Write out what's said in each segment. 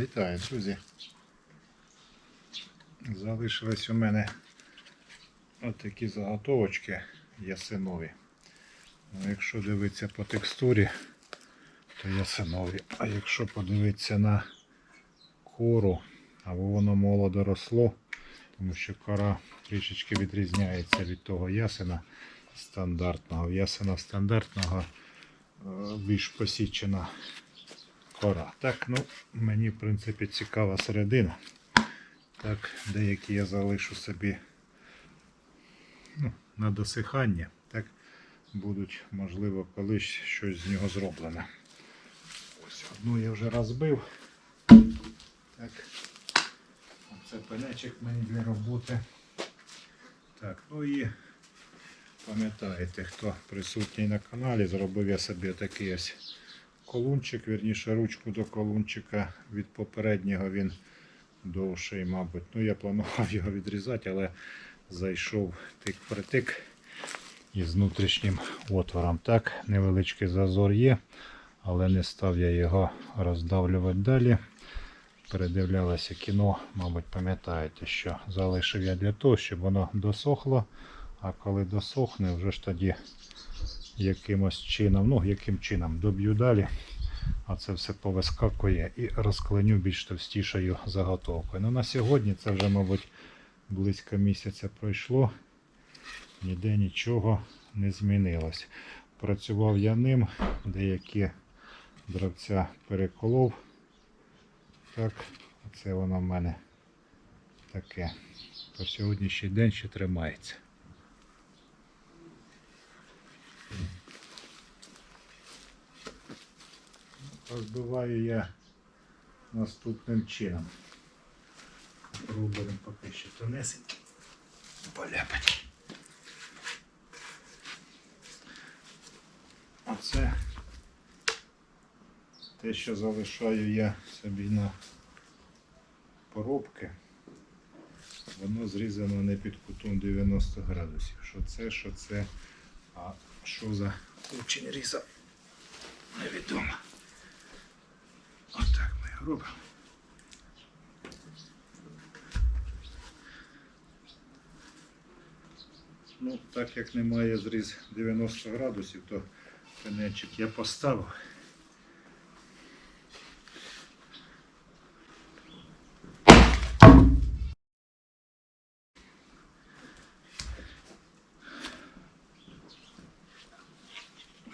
Вітаю, друзі. Залишились у мене отакі заготовочки ясинові. Ну, якщо дивитися по текстурі, то ясинові. А якщо подивитися на кору, або воно молодо росло, тому що кора трішечки відрізняється від того ясена стандартного. В ясена стандартного е, більш посічена кора. Так, ну, мені, в принципі, цікава середина. Так, деякі я залишу собі ну, на досихання. Так, будуть, можливо, колись щось з нього зроблене. Ось одну я вже розбив. Так. Це пенечок мені для роботи. Так, ну і пам'ятаєте, хто присутній на каналі, зробив я собі такий ось колунчик, вірніше ручку до колунчика від попереднього він довший, мабуть. Ну, я планував його відрізати, але зайшов тик-притик із внутрішнім отвором. Так, невеличкий зазор є, але не став я його роздавлювати далі. Передивлялося кіно, мабуть, пам'ятаєте, що залишив я для того, щоб воно досохло. А коли досохне, вже ж тоді якимось чином, ну яким чином доб'ю далі, а це все повискакує і розкленю більш товстішою заготовкою. Ну на сьогодні це вже, мабуть, близько місяця пройшло, ніде нічого не змінилось. Працював я ним, деякі дровця переколов. Так, це воно в мене таке. По сьогоднішній день ще тримається. Розбиваю я наступним чином. Пробуємо поки що тонесенько поляпати. Оце те, що залишаю я собі на поробки, воно зрізано не під кутом 90 градусів. Що це, що це, а що за учень різав, невідомо. Отак ми його робимо. Ну, так як немає зріз 90 градусів, то пенечик я поставив.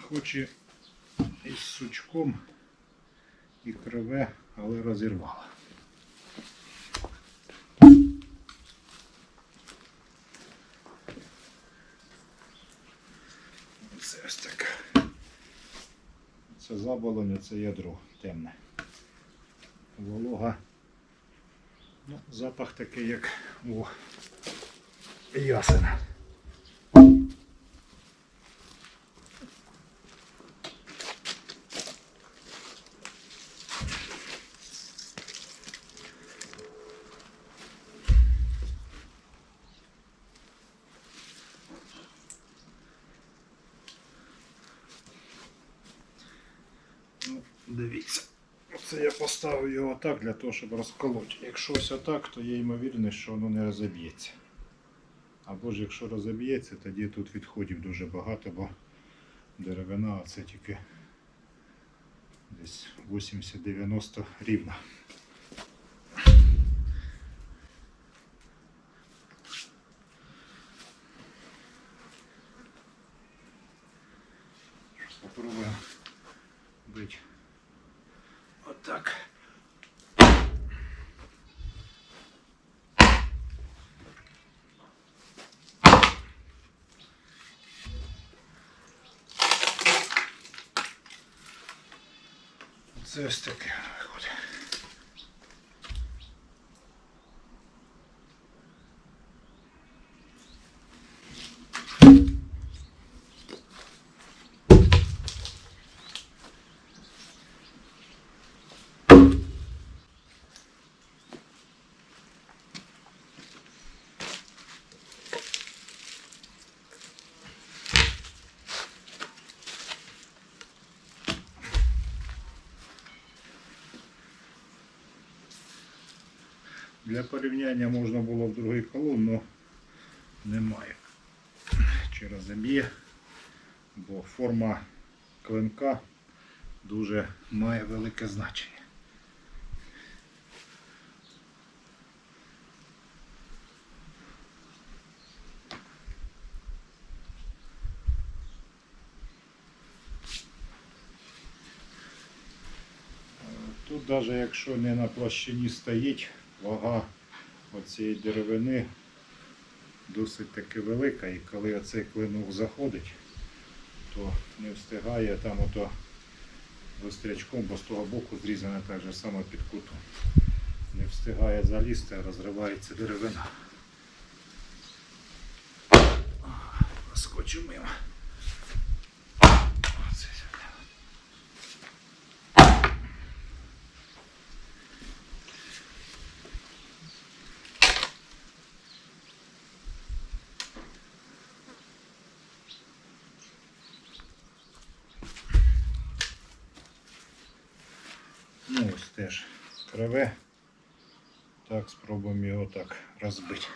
Хоч і із сучком і криве, але розірвало. Це ось таке. Це заболоня, це ядро темне. Волога. Ну, запах такий, як у ясена. Ну, дивіться. Це я поставив його так для того, щоб розколоти. Якщо ось отак, то є ймовірність, що воно не розіб'ється. Або ж якщо розіб'ється, тоді тут відходів дуже багато, бо деревина це тільки десь 80-90 рівна. Це ось таке Для порівняння можна було в другий колон, але немає. Через заб'є, бо форма клинка дуже має велике значення. Тут навіть якщо не на площині стоїть, вага оцієї деревини досить таки велика, і коли оцей клинок заходить, то не встигає там ото гострячком, бо з того боку зрізане так же само під кутом. Не встигає залізти, а розривається деревина. Скочу мимо. Оце сюди. Ну ось теж криве. Так, спробуємо його так розбити.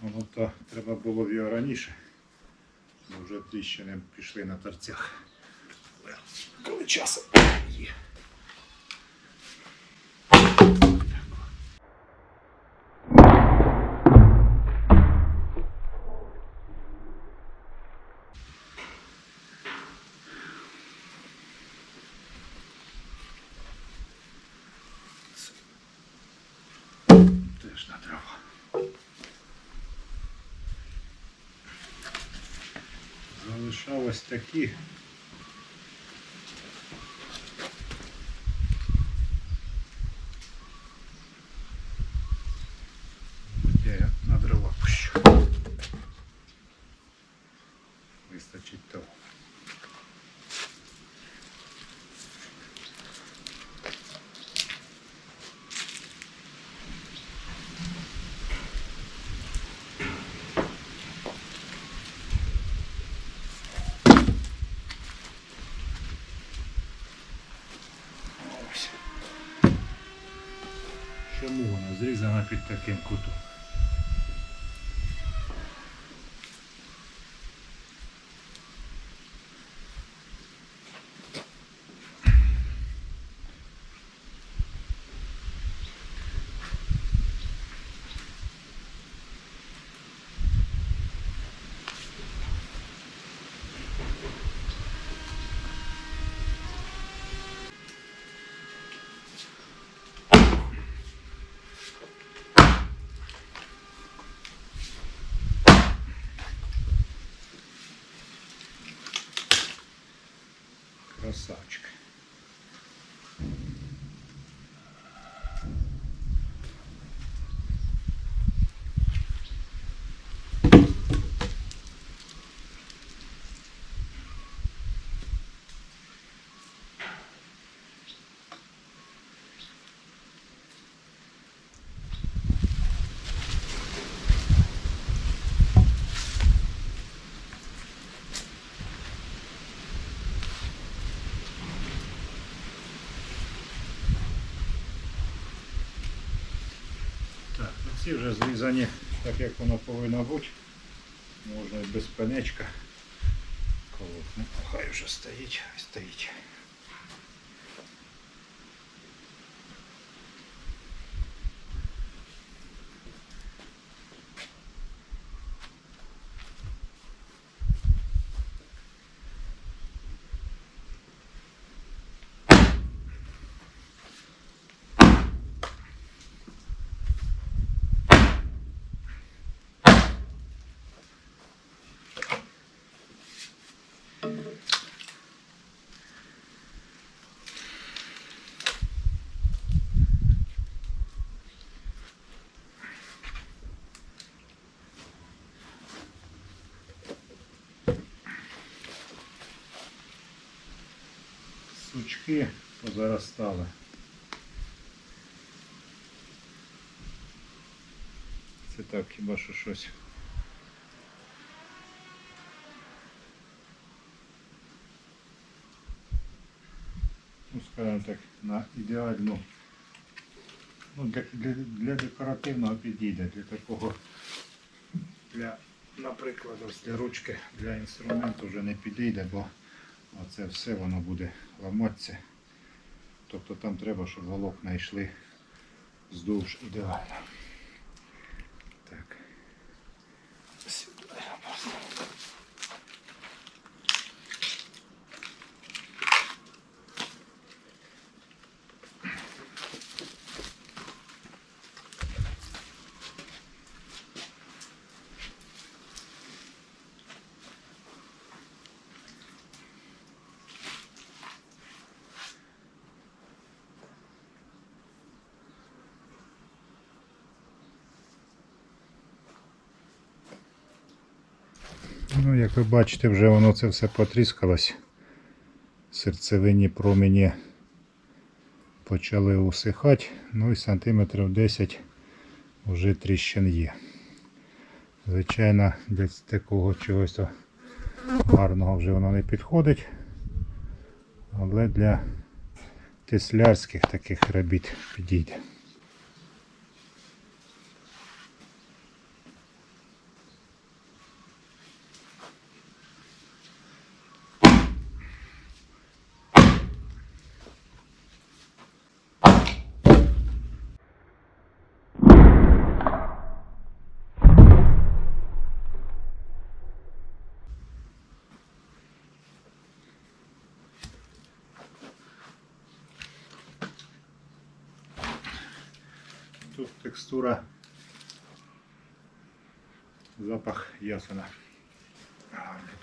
Воно то треба було б його раніше, бо вже тріщини пішли на торцях. Але Коли часу є. Теж. Залишалось такі. Я на дрова пущу. Вистачить того. Ось. Чому вона зрізана під таким кутом? transtática. Ну вже зрізані так, як воно повинно бути. Можна і без пенечка. Колот. Ну, хай вже стоїть, стоїть. Сучки позаростали. Це так, хіба що щось. Ну, скажімо так, на ідеальну. Ну, для, для, для декоративного підійде, для такого, для, наприклад, ось для ручки, для інструменту вже не підійде, бо оце все воно буде ламатися. Тобто там треба, щоб волокна йшли вздовж ідеально. Так. Сюди просто. Ну, як ви бачите, вже воно це все потріскалось. Серцевинні промені почали усихати, ну і сантиметрів 10 вже тріщин є. Звичайно, для такого чогось гарного вже воно не підходить. Але для теслярських таких робіт підійде. Тут текстура, запах ясена.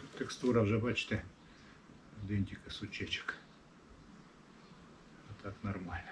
Тут текстура вже, бачите, один тільки сучечок. А так нормально.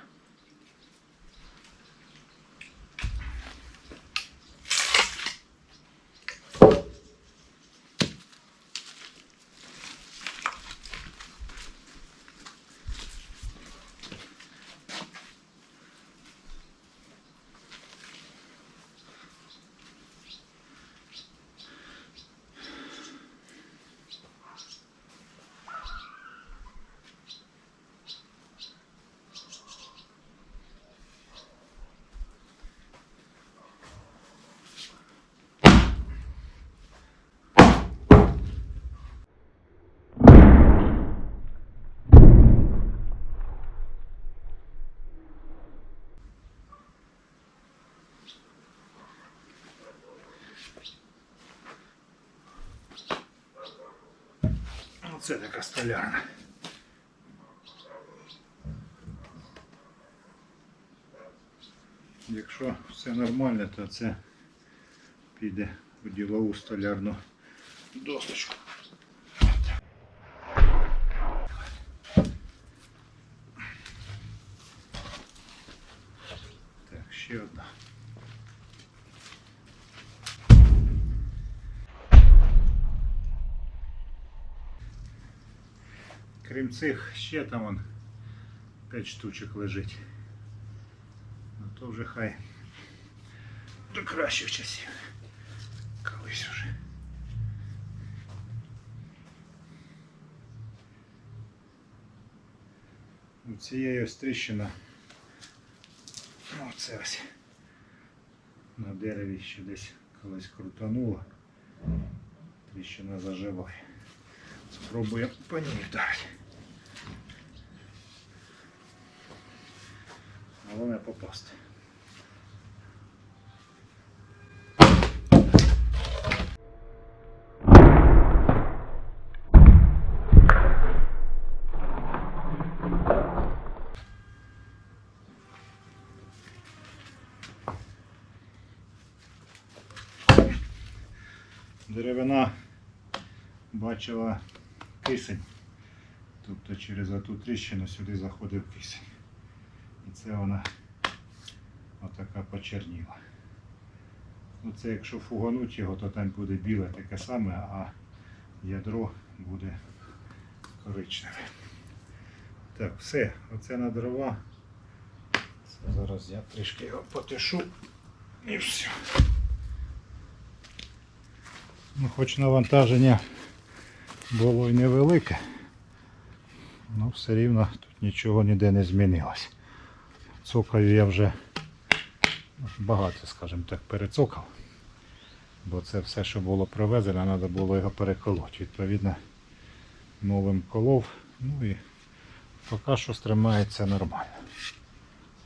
Оце така столярна. Якщо все нормально, то це піде у ділову столярну досточку. Так, ще одна. Крім цих, ще там вон 5 штучок лежить. Ну то вже хай до кращих часів. Колись уже. У цієї ось тріщина. Ну, це ось на дереві ще десь колись крутануло. Тріщина заживає. Спробуємо по ній вдарити. Головне попасти. Деревина бачила кисень. Тобто через оту тріщину сюди заходив кисень. І це вона отака почерніла. Ну це якщо фугануть його, то там буде біле таке саме, а ядро буде коричневе. Так, все, оце на дрова. Це зараз я трішки його потишу і все. Ну, хоч навантаження було і невелике, але все рівно тут нічого ніде не змінилось. Цокаю я вже багато, скажімо так, перецокав. Бо це все, що було привезено, треба було його переколоти. Відповідно, новим колов. Ну і поки що стримається нормально.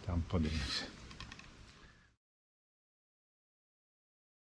Там подивимося.